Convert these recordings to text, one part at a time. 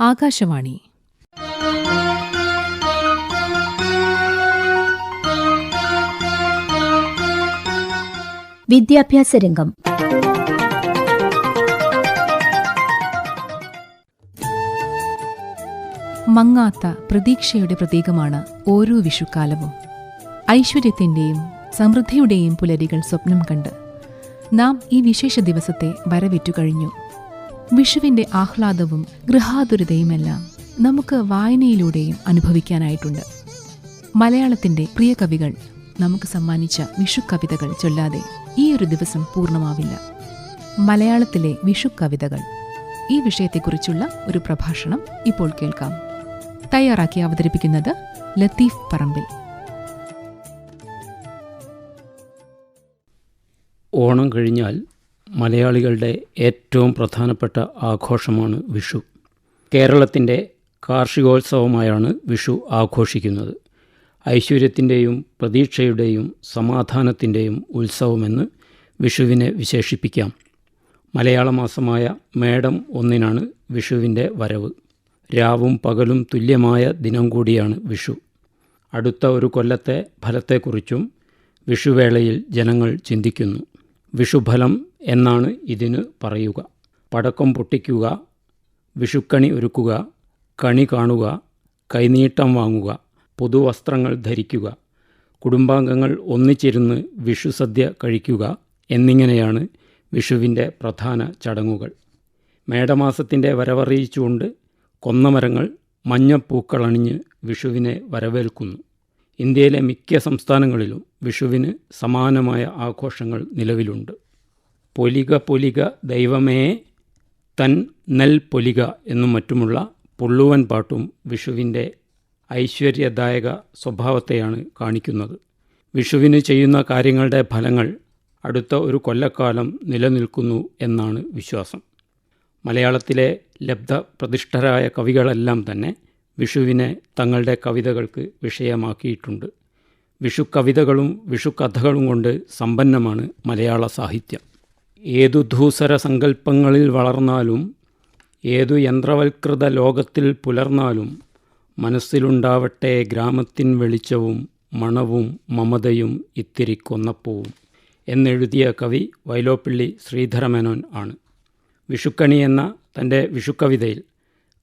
ആകാശവാണി. വിദ്യാഭ്യാസ രംഗം. മങ്ങാത്ത പ്രതീക്ഷയുടെ പ്രതീകമാണ് ഓരോ വിഷുക്കാലവും. ഐശ്വര്യത്തിന്റെയും സമൃദ്ധിയുടെയും പുലരികൾ സ്വപ്നം കണ്ട് നാം ഈ വിശേഷ ദിവസത്തെ വരവേറ്റു കഴിഞ്ഞു വിഷുവിന്റെ ആഹ്ലാദവും ഗൃഹാതുരതയുമെല്ലാം നമുക്ക് വായനയിലൂടെയും അനുഭവിക്കാനായിട്ടുണ്ട്. മലയാളത്തിന്റെ പ്രിയ കവികൾ നമുക്ക് സമ്മാനിച്ച വിഷു കവിതകൾ ചൊല്ലാതെ ഈ ഒരു ദിവസം പൂർണമാവില്ല. മലയാളത്തിലെ വിഷു കവിതകൾ. ഈ വിഷയത്തെക്കുറിച്ചുള്ള ഒരു പ്രഭാഷണം ഇപ്പോൾ കേൾക്കാം. തയ്യാറാക്കി അവതരിപ്പിക്കുന്നത് ലത്തീഫ് പറമ്പിൽ. ഓണം കഴിഞ്ഞാൽ മലയാളികളുടെ ഏറ്റവും പ്രധാനപ്പെട്ട ആഘോഷമാണ് വിഷു. കേരളത്തിന്റെ കാർഷികോത്സവമായാണ് വിഷു ആഘോഷിക്കുന്നത്. ഐശ്വര്യത്തിന്റെയും പ്രതീക്ഷയുടെയും സമാധാനത്തിന്റെയും ഉത്സവമെന്ന് വിഷുവിനെ വിശേഷിപ്പിക്കാം. മലയാള മാസമായ മേടം ഒന്നിനാണ് വിഷുവിന്റെ വരവ്. രാവും പകലും തുല്യമായ ദിനം കൂടിയാണ് വിഷു. അടുത്ത ഒരു കൊല്ലത്തെ ഫലത്തെക്കുറിച്ചും വിഷുവേളയിൽ ജനങ്ങൾ ചിന്തിക്കുന്നു. വിഷുഫലം എന്നാണ് ഇതിന് പറയുക. പടക്കം പൊട്ടിക്കുക വിഷുക്കണി ഒരുക്കുക കണി കാണുക കൈനീട്ടം വാങ്ങുക പുതുവസ്ത്രങ്ങൾ ധരിക്കുക കുടുംബാംഗങ്ങൾ ഒന്നിച്ചിരുന്ന് വിഷുസദ്യ കഴിക്കുക എന്നിങ്ങനെയാണ് വിഷുവിന്റെ പ്രധാന ചടങ്ങുകൾ. മേടമാസത്തിന്റെ വരവറിയിച്ചുകൊണ്ട് കൊന്നമരങ്ങൾ മഞ്ഞപ്പൂക്കളണിഞ്ഞ് വിഷുവിനെ വരവേൽക്കുന്നു. ഇന്ത്യയിലെ മിക്ക സംസ്ഥാനങ്ങളിലും വിഷുവിന് സമാനമായ ആഘോഷങ്ങൾ നിലവിലുണ്ട്. പൊലിക പൊലിക ദൈവമേ തൻ നൽ പൊലിക എന്നും മറ്റുമുള്ള പുള്ളുവൻ പാട്ടും വിഷുവിന്റെ ഐശ്വര്യദായക സ്വഭാവത്തെയാണ് കാണിക്കുന്നത്. വിഷുവിന് ചെയ്യുന്ന കാര്യങ്ങളുടെ ഫലങ്ങൾ അടുത്ത ഒരു കൊല്ലക്കാലം നിലനിൽക്കുന്നു എന്നാണ് വിശ്വാസം. മലയാളത്തിലെ ലബ്ധ പ്രതിഷ്ഠരായ കവികളെല്ലാം തന്നെ വിഷുവിനെ തങ്ങളുടെ കവിതകൾക്ക് വിഷയമാക്കിയിട്ടുണ്ട്. വിഷു കവിതകളും വിഷു കഥകളും കൊണ്ട് സമ്പന്നമാണ് മലയാള സാഹിത്യം. ഏതു ധൂസര സങ്കല്പങ്ങളിൽ വളർന്നാലും ഏതു യന്ത്രവൽകൃത ലോകത്തിൽ പുലർന്നാലും മനസ്സിലുണ്ടാവട്ടെ ഗ്രാമത്തിൻ വെളിച്ചവും മണവും മമതയും ഇത്തിരി കൊന്നപ്പൂവും എന്നെഴുതിയ കവി വൈലോപ്പിള്ളി ശ്രീധരമേനോൻ ആണ്. വിഷുക്കണി എന്ന തന്റെ വിഷുക്കവിതയിൽ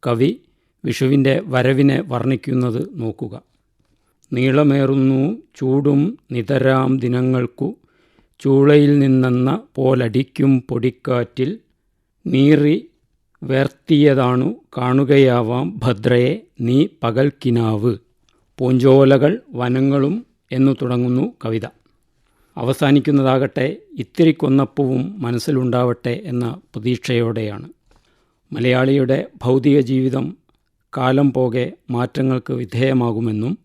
കവി വിഷുവിന്റെ വരവിനെ വർണിക്കുന്നത് നോക്കുക. നീളമേറുന്നു ചൂടും നിതരാം ദിനങ്ങൾക്കു ചൂളയിൽ നിന്നെന്ന പോലടിക്കും പൊടിക്കാറ്റിൽ നീറി വേർത്തിയതാണു കാണുകയാവാം ഭദ്രയെ നീ പകൽക്കിനാവ്. പൂഞ്ചോലകൾ വനങ്ങളും എന്നു തുടങ്ങുന്നു കവിത. അവസാനിക്കുന്നതാകട്ടെ ഇത്തിരി കൊന്നപ്പവും മനസ്സിലുണ്ടാവട്ടെ എന്ന പ്രതീക്ഷയോടെയാണ്. മലയാളിയുടെ ഭൗതിക ജീവിതം കാലം പോകെ മാറ്റങ്ങൾക്ക് വിധേയമാകുമെന്നും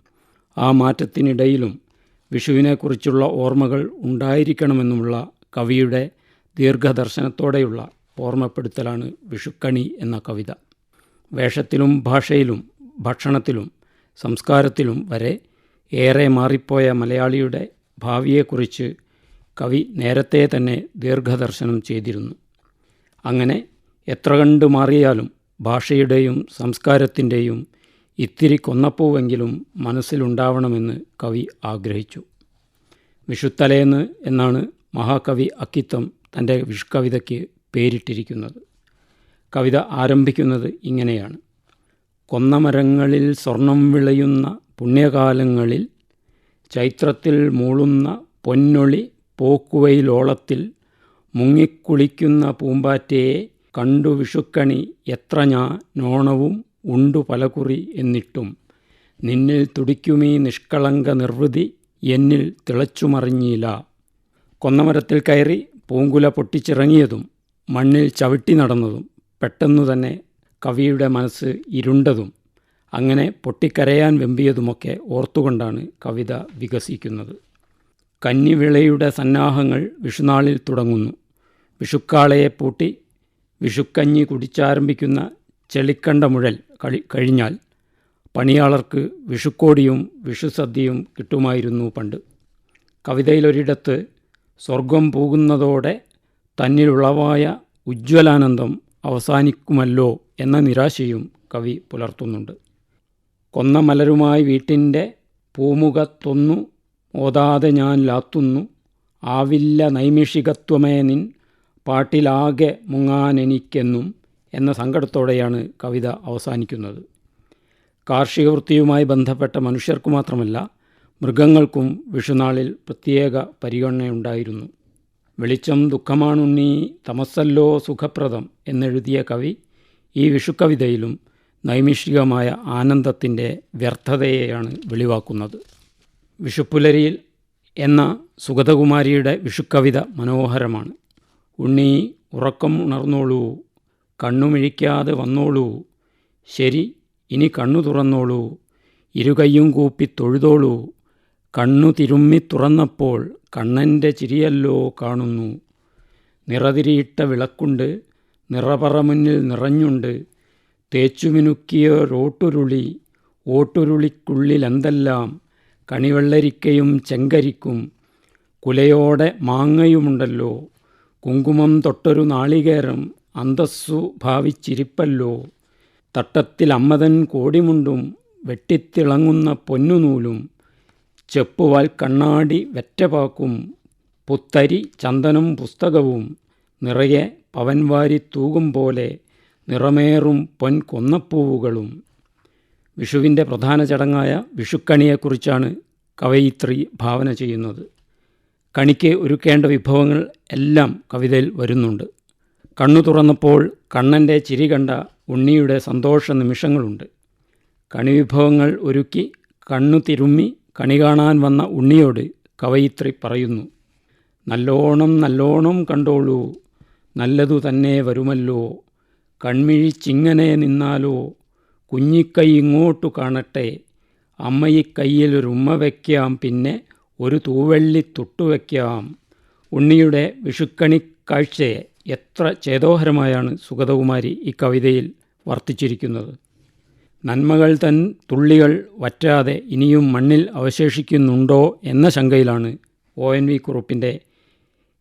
ആ മാറ്റത്തിനിടയിലും വിഷുവിനെക്കുറിച്ചുള്ള ഓർമ്മകൾ ഉണ്ടായിരിക്കണമെന്നുമുള്ള കവിയുടെ ദീർഘദർശനത്തോടെയുള്ള ഓർമ്മപ്പെടുത്തലാണ് വിഷുക്കണി എന്ന കവിത. വേഷത്തിലും ഭാഷയിലും ഭക്ഷണത്തിലും സംസ്കാരത്തിലും വരെ ഏറെ മാറിപ്പോയ മലയാളിയുടെ ഭാവിയെക്കുറിച്ച് കവി നേരത്തെ തന്നെ ദീർഘദർശനം ചെയ്തിരുന്നു. അങ്ങനെ എത്ര കണ്ട് മാറിയാലും ഭാഷയുടെയും സംസ്കാരത്തിന്റെയും ഇത്തിരി കൊന്നപ്പൂവെങ്കിലും മനസ്സിലുണ്ടാവണമെന്ന് കവി ആഗ്രഹിച്ചു. വിഷുത്തലേന്ന് എന്നാണ് മഹാകവി അക്കിത്തം തന്റെ വിഷുക്കവിതയ്ക്ക് പേരിട്ടിരിക്കുന്നത്. കവിത ആരംഭിക്കുന്നത് ഇങ്ങനെയാണ്. കൊന്നമരങ്ങളിൽ സ്വർണം വിളയുന്ന പുണ്യകാലങ്ങളിൽ ചൈത്രത്തിൽ മൂളുന്ന പൊന്നൊളി പോക്കുവയിലോളത്തിൽ മുങ്ങിക്കുളിക്കുന്ന പൂമ്പാറ്റയെ കണ്ടു വിഷുക്കണി എത്ര ഞാൻ നോണവും ഉണ്ടു പലകുറി എന്നിട്ടും നിന്നിൽ തുടിക്കുമീ നിഷ്കളങ്ക നിർവൃതി എന്നിൽ തിളച്ചുമറിഞ്ഞില്ല കൊന്നമരത്തിൽ കയറി പൂങ്കുല പൊട്ടിച്ചിറങ്ങിയതും മണ്ണിൽ ചവിട്ടി നടന്നതും പെട്ടെന്നു തന്നെ കവിയുടെ മനസ്സ് ഇരുണ്ടതും അങ്ങനെ പൊട്ടിക്കരയാൻ വെമ്പിയതുമൊക്കെ ഓർത്തുകൊണ്ടാണ് കവിത വികസിക്കുന്നത്. കന്നിവിളയുടെ സന്നാഹങ്ങൾ വിഷുനാളിൽ തുടങ്ങുന്നു. വിഷുക്കാളയെ പൂട്ടി വിഷുക്കഞ്ഞി കുടിച്ചാരംഭിക്കുന്ന ചെളിക്കണ്ട മുഴൽ കളി കഴിഞ്ഞാൽ പണിയാളർക്ക് വിഷുക്കോടിയും വിഷുസദ്യയും കിട്ടുമായിരുന്നു പണ്ട്. കവിതയിലൊരിടത്ത് സ്വർഗം പോകുന്നതോടെ തന്നിലുളവായ ഉജ്ജ്വലാനന്ദം അവസാനിക്കുമല്ലോ എന്ന നിരാശയും കവി പുലർത്തുന്നുണ്ട്. കൊന്ന മലരുമായി വീട്ടിന്റെ പൂമുഖത്തൊന്നു ഓതാതെ ഞാൻ ലാത്തുന്നു. ആവില്ല നൈമിഷികത്വമേ നിൻ പാട്ടിലാകെ മുങ്ങാനെനിക്കെന്നും എന്ന സങ്കടത്തോടെയാണ് കവിത അവസാനിക്കുന്നത്. കാർഷിക വൃത്തിയുമായി ബന്ധപ്പെട്ട മനുഷ്യർക്കു മാത്രമല്ല മൃഗങ്ങൾക്കും വിഷുനാളിൽ പ്രത്യേക പരിഗണനയുണ്ടായിരുന്നു. വെളിച്ചം ദുഃഖമാണുണ്ണി തമസ്സല്ലോ സുഖപ്രദം എന്നെഴുതിയ കവി ഈ വിഷുക്കവിതയിലും നൈമിഷികമായ ആനന്ദത്തിന്റെ വ്യർത്ഥതയെയാണ് വെളിവാക്കുന്നത്. വിഷുപ്പുലരിയിൽ എന്ന സുഗതകുമാരിയുടെ വിഷുക്കവിത മനോഹരമാണ്. ഉണ്ണി ഉറക്കം ഉണർന്നോളൂ കണ്ണുമിഴിക്കാതെ വന്നോളൂ. ശരി ഇനി കണ്ണു തുറന്നോളൂ. ഇരുകൈയും കൂപ്പി തൊഴുതോളൂ. കണ്ണു തിരുമ്മി തുറന്നപ്പോൾ കണ്ണന്റെ ചിരിയല്ലോ കാണുന്നു. നിറതിരിയിട്ട വിളക്കുണ്ട് നിറപറ മുന്നിൽ നിറഞ്ഞുണ്ട്. തേച്ചുമിനുക്കിയ റോട്ടുരുളി ഓട്ടുരുളിക്കുള്ളിലെന്തെല്ലാം കണിവെള്ളരിക്കയും ചെങ്കരിക്കും. കുലയോടെ മാങ്ങയുമുണ്ടല്ലോ. കുങ്കുമം തൊട്ടൊരു നാളികേരം അന്തസ്സു ഭാവിച്ചിരിപ്പല്ലോ. തട്ടത്തിൽ അമ്മതൻ കോടിമുണ്ടും വെട്ടിത്തിളങ്ങുന്ന പൊന്നുനൂലും ചെപ്പുവാൽ കണ്ണാടി വെറ്റപാക്കും പുത്തരി ചന്ദനം പുസ്തകവും നിറയെ പവൻവാരി തൂകും പോലെ നിറമേറും പൊൻ കൊന്നപ്പൂവുകളും. വിഷുവിന്റെ പ്രധാന ചടങ്ങായ വിഷുക്കണിയെക്കുറിച്ചാണ് കവയിത്രി ഭാവന ചെയ്യുന്നത്. കണിക്ക് ഒരുക്കേണ്ട വിഭവങ്ങൾ എല്ലാം കവിതയിൽ വരുന്നുണ്ട്. കണ്ണു തുറന്നപ്പോൾ കണ്ണന്റെ ചിരി കണ്ട ഉണ്ണിയുടെ സന്തോഷ നിമിഷങ്ങളുണ്ട്. കണിവിഭവങ്ങൾ ഒരുക്കി കണ്ണു തിരുമ്മി കണി കാണാൻ വന്ന ഉണ്ണിയോട് കവയിത്രി പറയുന്നു നല്ലോണം നല്ലോണം കണ്ടോളൂ നല്ലതു തന്നെ വരുമല്ലോ കൺമിഴിച്ചിങ്ങനെ നിന്നാലോ കുഞ്ഞിക്കൈ ഇങ്ങോട്ടു കാണട്ടെ അമ്മയിക്കൈയിൽ ഒരു ഉമ്മ വയ്ക്കാം പിന്നെ ഒരു തൂവെള്ളി തൊട്ടുവയ്ക്കാം ഉണ്ണിയുടെ വിഷുക്കണി കാഴ്ചയെ എത്ര ചേതോഹരമായാണ് സുഗതകുമാരി ഈ കവിതയിൽ വർത്തിച്ചിരിക്കുന്നത്. നന്മകൾ തൻ തുള്ളികൾ വറ്റാതെ ഇനിയും മണ്ണിൽ അവശേഷിക്കുന്നുണ്ടോ എന്ന ശങ്കയിലാണ് ഒ എൻ വി കുറുപ്പിന്റെ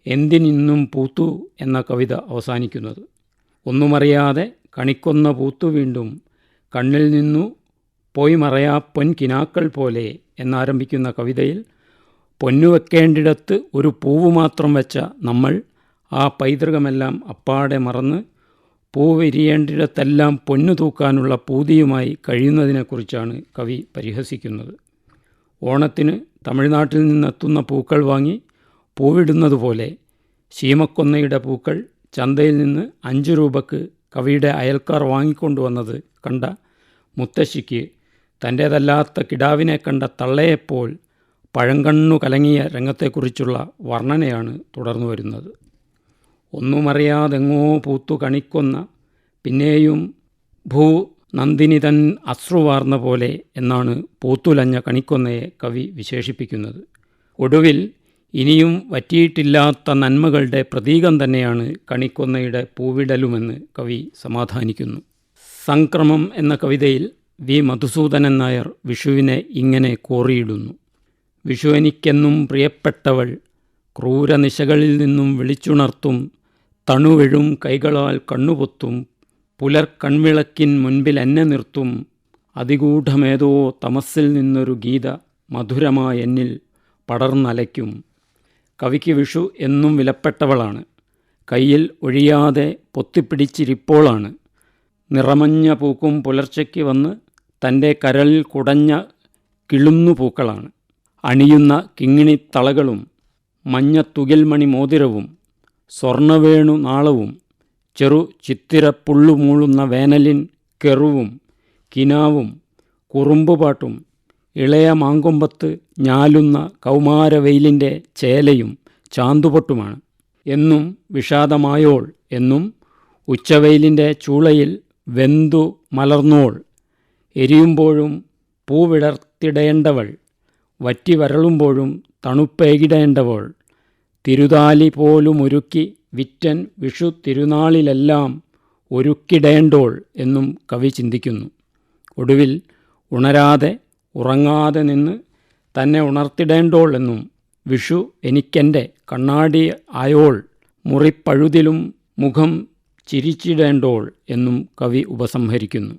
എന്തിനിന്നും പൂത്തു എന്ന കവിത അവസാനിക്കുന്നത്. ഒന്നുമറിയാതെ കണിക്കൊന്ന പൂത്തു വീണ്ടും കണ്ണിൽ നിന്നു പോയി മറയാ പൊൻ കിനാക്കൾ പോലെ എന്നാരംഭിക്കുന്ന കവിതയിൽ പൊന്നുവെക്കേണ്ടിടത്ത് ഒരു പൂവ് മാത്രം വെച്ച നമ്മൾ ആ പൈതൃകമെല്ലാം അപ്പാടെ മറന്ന് പൂവിരിയേണ്ടിടത്തെല്ലാം പൊന്നു തൂക്കാനുള്ള പൂതിയുമായി കഴിയുന്നതിനെക്കുറിച്ചാണ് കവി പരിഹസിക്കുന്നത്. ഓണത്തിന് തമിഴ്നാട്ടിൽ നിന്നെത്തുന്ന പൂക്കൾ വാങ്ങി പൂവിടുന്നതുപോലെ ശീമക്കൊന്നയുടെ പൂക്കൾ ചന്തയിൽ നിന്ന് അഞ്ച് രൂപക്ക് കവിയുടെ അയൽക്കാർ വാങ്ങിക്കൊണ്ടുവന്നത് കണ്ട മുത്തശ്ശിക്ക് തന്റേതല്ലാത്ത കിടാവിനെ കണ്ട തള്ളയെപ്പോൾ പഴങ്കണ്ണു കലങ്ങിയ രംഗത്തെക്കുറിച്ചുള്ള വർണനയാണ് തുടർന്നു വരുന്നത് ഒന്നുമറിയാതെങ്ങോ പൂത്തു കണിക്കൊന്ന പിന്നെയും ഭൂ നന്ദിനി തൻ അശ്രുവാർന്ന പോലെ എന്നാണ് പൂത്തുലഞ്ഞ കണിക്കൊന്നയെ കവി വിശേഷിപ്പിക്കുന്നത്. ഒടുവിൽ ഇനിയും വറ്റിയിട്ടില്ലാത്ത നന്മകളുടെ പ്രതീകം തന്നെയാണ് കണിക്കൊന്നയുടെ പൂവിടലുമെന്ന് കവി സമാധാനിക്കുന്നു. സംക്രമം എന്ന കവിതയിൽ വി. മധുസൂദനൻ നായർ വിഷുവിനെ ഇങ്ങനെ കോറിയിടുന്നു. വിഷു എനിക്കെന്നും പ്രിയപ്പെട്ടവൾ ക്രൂരനിശകളിൽ നിന്നും വിളിച്ചുണർത്തും തണുവെഴും കൈകളാൽ കണ്ണുപൊത്തും പുലർ കൺവിളക്കിൻ മുൻപിൽ എന്നെ നിർത്തും. അതിഗൂഢമേതോ തമസ്സിൽ നിന്നൊരു ഗീത മധുരമായ എന്നിൽ പടർന്നലയ്ക്കും. കവിക്ക് വിഷു എന്നും വിലപ്പെട്ടവളാണ്. കയ്യിൽ ഒഴിയാതെ പൊത്തിപ്പിടിച്ചിരിപ്പോളാണ്. നിറമഞ്ഞ പൂക്കും പുലർച്ചയ്ക്ക് വന്ന് തന്റെ കരളിൽ കുടഞ്ഞ കിളുന്നു പൂക്കളാണ് അണിയുന്ന കിങ്ങിണി തളകളും മഞ്ഞ തുകിൽമണി മോതിരവും സ്വർണവേണു നാളവും ചെറു ചിത്തിരപ്പുള്ളുമൂളുന്ന വേനലിൻ കെറുവും കിനാവും കുറുമ്പുപാട്ടും ഇളയ മാങ്കൊമ്പത്ത് ഞാലുന്ന കൗമാരവെയിലിന്റെ ചേലയും ചാന്തുപൊട്ടുമാണ്. എന്നും വിഷാദമായോൾ എന്നും ഉച്ചവെയിലിന്റെ ചൂളയിൽ വെന്തു മലർന്നോൾ. എരിയുമ്പോഴും പൂവിടർത്തിടേണ്ടവൾ വറ്റി വരളുമ്പോഴും തണുപ്പേകിടേണ്ടവൾ. തിരുതാലി പോലും ഒരുക്കി വിറ്റൻ വിഷു തിരുനാളിലെല്ലാം ഒരുക്കിടേണ്ടോൾ എന്നും കവി ചിന്തിക്കുന്നു. ഒടുവിൽ ഉണരാതെ ഉറങ്ങാതെ നിന്ന് തന്നെ ഉണർത്തിടേണ്ടോൾ എന്നും വിഷു എനിക്കെന്റെ കണ്ണാടി ആയോൾ മുറിപ്പഴുതിലും മുഖം ചിരിച്ചിടേണ്ടോൾ എന്നും കവി ഉപസംഹരിക്കുന്നു.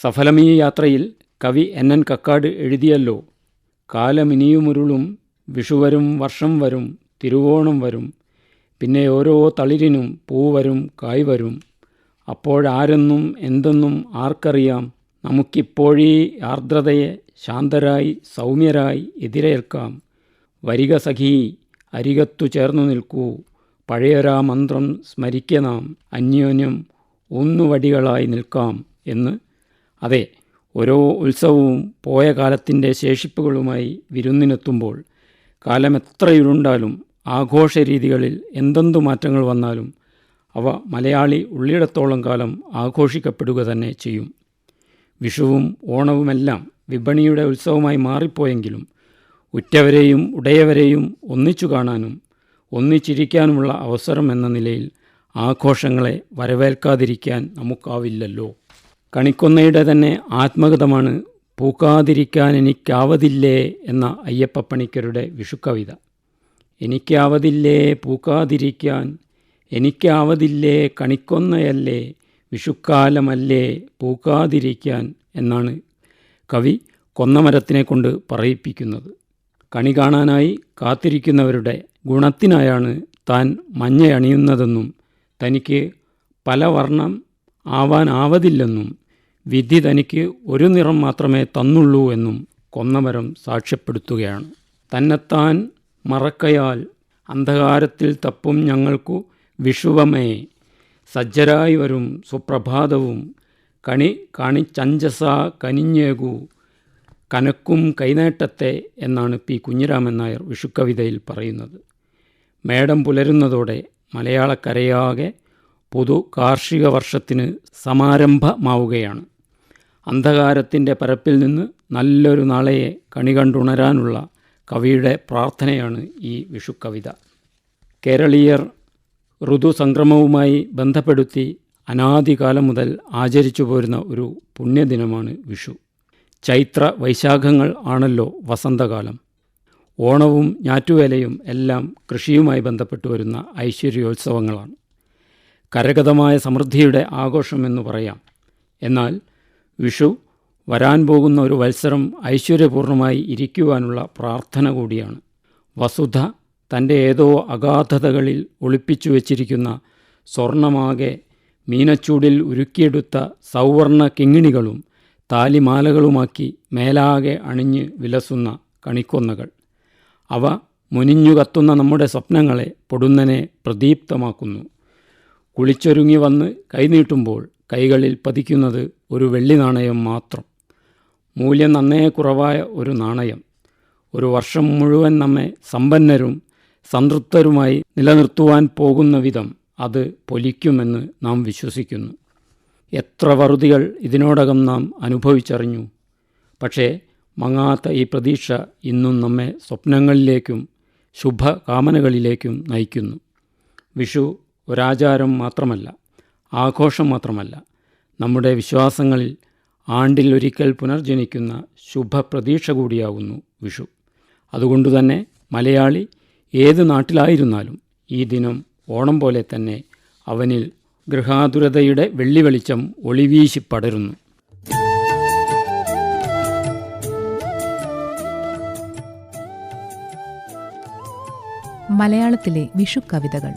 സഫലമീ യാത്രയിൽ കവി എൻ എൻ കക്കാട് എഴുതിയല്ലോ കാലമിനിയുമുരുളും വിഷുവരും വർഷം വരും തിരുവോണം വരും. പിന്നെ ഓരോ തളിരിനും പൂ വരും കായ് വരും. അപ്പോഴാരെന്നും എന്തെന്നും ആർക്കറിയാം. നമുക്കിപ്പോഴീ ആർദ്രതയെ ശാന്തരായി സൗമ്യരായി എതിരേൽക്കാം. വരിക സഖി അരികത്തു ചേർന്നു നിൽക്കൂ. പഴയൊരാ മന്ത്രം സ്മരിക്ക നാം. അന്യോന്യം ഒന്നുവടികളായി നിൽക്കാം എന്ന്. അതെ ഓരോ ഉത്സവവും പോയ കാലത്തിന്റെ ശേഷിപ്പുകളുമായി വിരുന്നിനെത്തുമ്പോൾ കാലം എത്ര ഇരുണ്ടാലും ആഘോഷ രീതികളിൽ എന്തെന്തു മാറ്റങ്ങൾ വന്നാലും അവ മലയാളി ഉള്ളിടത്തോളം കാലം ആഘോഷിക്കപ്പെടുക തന്നെ ചെയ്യും. വിഷുവും ഓണവുമെല്ലാം വിപണിയുടെ ഉത്സവമായി മാറിപ്പോയെങ്കിലും ഉറ്റവരെയും ഉടയവരെയും ഒന്നിച്ചു കാണാനും ഒന്നിച്ചിരിക്കാനുമുള്ള അവസരം എന്ന നിലയിൽ ആഘോഷങ്ങളെ വരവേൽക്കാതിരിക്കാൻ നമുക്കാവില്ലല്ലോ. കണിക്കൊന്നയുടെ തന്നെ ആത്മകഥമാണ് പൂക്കാതിരിക്കാൻ എനിക്കാവതില്ലേ എന്ന അയ്യപ്പപ്പണിക്കരുടെ വിഷുക്കവിത. എനിക്കാവതില്ലേ പൂക്കാതിരിക്കാൻ? എനിക്കാവതില്ലേ കണിക്കൊന്നയല്ലേ? വിഷുക്കാലമല്ലേ പൂക്കാതിരിക്കാൻ? എന്നാണ് കവി കൊന്നമരത്തിനെ കൊണ്ട് പറയിപ്പിക്കുന്നത്. കണി കാണാനായി കാത്തിരിക്കുന്നവരുടെ ഗുണത്തിനായാണ് താൻ മഞ്ഞയണിയുന്നതെന്നും തനിക്ക് പല വർണം ആവാനാവതില്ലെന്നും വിധി തനിക്ക് ഒരു നിറം മാത്രമേ തന്നുള്ളൂ എന്നും കൊന്നമരം സാക്ഷ്യപ്പെടുത്തുകയാണ്. തന്നെത്താൻ മറക്കയാൽ അന്ധകാരത്തിൽ തപ്പും ഞങ്ങൾക്കു വിഷുവമേ. സജ്ജരായി വരും സുപ്രഭാതവും. കണി കാണിച്ചഞ്ചസ കനിഞ്ഞേകു. കനക്കും കൈനേട്ടത്തെ എന്നാണ് പി. കുഞ്ഞിരാമൻ നായർ വിഷുക്കവിതയിൽ പറയുന്നത്. മേടം പുലരുന്നതോടെ മലയാളക്കരയാകെ പുതു കാർഷിക വർഷത്തിന് സമാരംഭമാവുകയാണ്. അന്ധകാരത്തിന്റെ പരപ്പിൽ നിന്ന് നല്ലൊരു നാളയെ കണി കണ്ടുണരാനുള്ള കവിയുടെ പ്രാർത്ഥനയാണ് ഈ വിഷു കവിത കേരളീയർ ഋതുസംക്രമവുമായി ബന്ധപ്പെടുത്തി അനാദികാലം മുതൽ ആചരിച്ചു പോരുന്ന ഒരു പുണ്യദിനമാണ് വിഷു. ചൈത്ര വൈശാഖങ്ങൾ ആണല്ലോ വസന്തകാലം. ഓണവും ഞാറ്റുവേലയും എല്ലാം കൃഷിയുമായി ബന്ധപ്പെട്ട് വരുന്ന ഐശ്വര്യോത്സവങ്ങളാണ്. കരഗതമായ സമൃദ്ധിയുടെ ആഘോഷമെന്ന് പറയാം. എന്നാൽ വിഷു വരാൻ പോകുന്ന ഒരു വത്സരം ഐശ്വര്യപൂർണമായി ഇരിക്കുവാനുള്ള പ്രാർത്ഥന കൂടിയാണ്. വസുധ തന്റെ ഏതോ അഗാധതകളിൽ ഒളിപ്പിച്ചു വച്ചിരിക്കുന്ന സ്വർണമാകെ മീനച്ചൂടിൽ ഉരുക്കിയെടുത്ത സൗവർണ കിങ്ങിണികളും താലിമാലകളുമാക്കി മേലാകെ അണിഞ്ഞ് വിലസുന്ന കണിക്കൊന്നകൾ. അവ മുനിഞ്ഞു കത്തുന്ന നമ്മുടെ സ്വപ്നങ്ങളെ പൊടുന്നനെ പ്രദീപ്തമാക്കുന്നു. കുളിച്ചൊരുങ്ങി വന്ന് കൈനീട്ടുമ്പോൾ കൈകളിൽ പതിക്കുന്നത് ഒരു വെള്ളി നാണയം മാത്രം. മൂല്യം നന്നേ കുറവായ ഒരു നാണയം. ഒരു വർഷം മുഴുവൻ നമ്മെ സമ്പന്നരും സംതൃപ്തരുമായി നിലനിർത്തുവാൻ പോകുന്ന വിധം അത് പൊലിക്കുമെന്ന് നാം വിശ്വസിക്കുന്നു. എത്ര വറുതികൾ ഇതിനോടകം നാം അനുഭവിച്ചറിഞ്ഞു. പക്ഷേ മങ്ങാത്ത ഈ പ്രതീക്ഷ ഇന്നും നമ്മെ സ്വപ്നങ്ങളിലേക്കും ശുഭകാമനകളിലേക്കും നയിക്കുന്നു. വിഷു ഒരാചാരം മാത്രമല്ല ആഘോഷം മാത്രമല്ല നമ്മുടെ വിശ്വാസങ്ങളിൽ ആണ്ടിൽ ഒരിക്കൽ പുനർജനിക്കുന്ന ശുഭപ്രതീക്ഷ കൂടിയാവുന്നു വിഷു. അതുകൊണ്ടുതന്നെ മലയാളി ഏത് നാട്ടിലായിരുന്നാലും ഈ ദിനം ഓണം പോലെ തന്നെ അവനിൽ ഗൃഹാതുരതയുടെ വെള്ളി വെളിച്ചം ഒളിവീശി പടരുന്നു. മലയാളത്തിലെ വിഷു കവിതകൾ.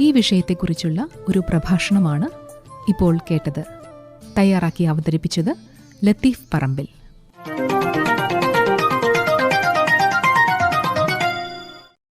ഈ വിഷയത്തെക്കുറിച്ചുള്ള ഒരു പ്രഭാഷണമാണ് ഇപ്പോൾ കേട്ടത്. തയ്യാറാക്കി അവതരിപ്പിച്ചത് ലത്തീഫ് പറമ്പിൽ.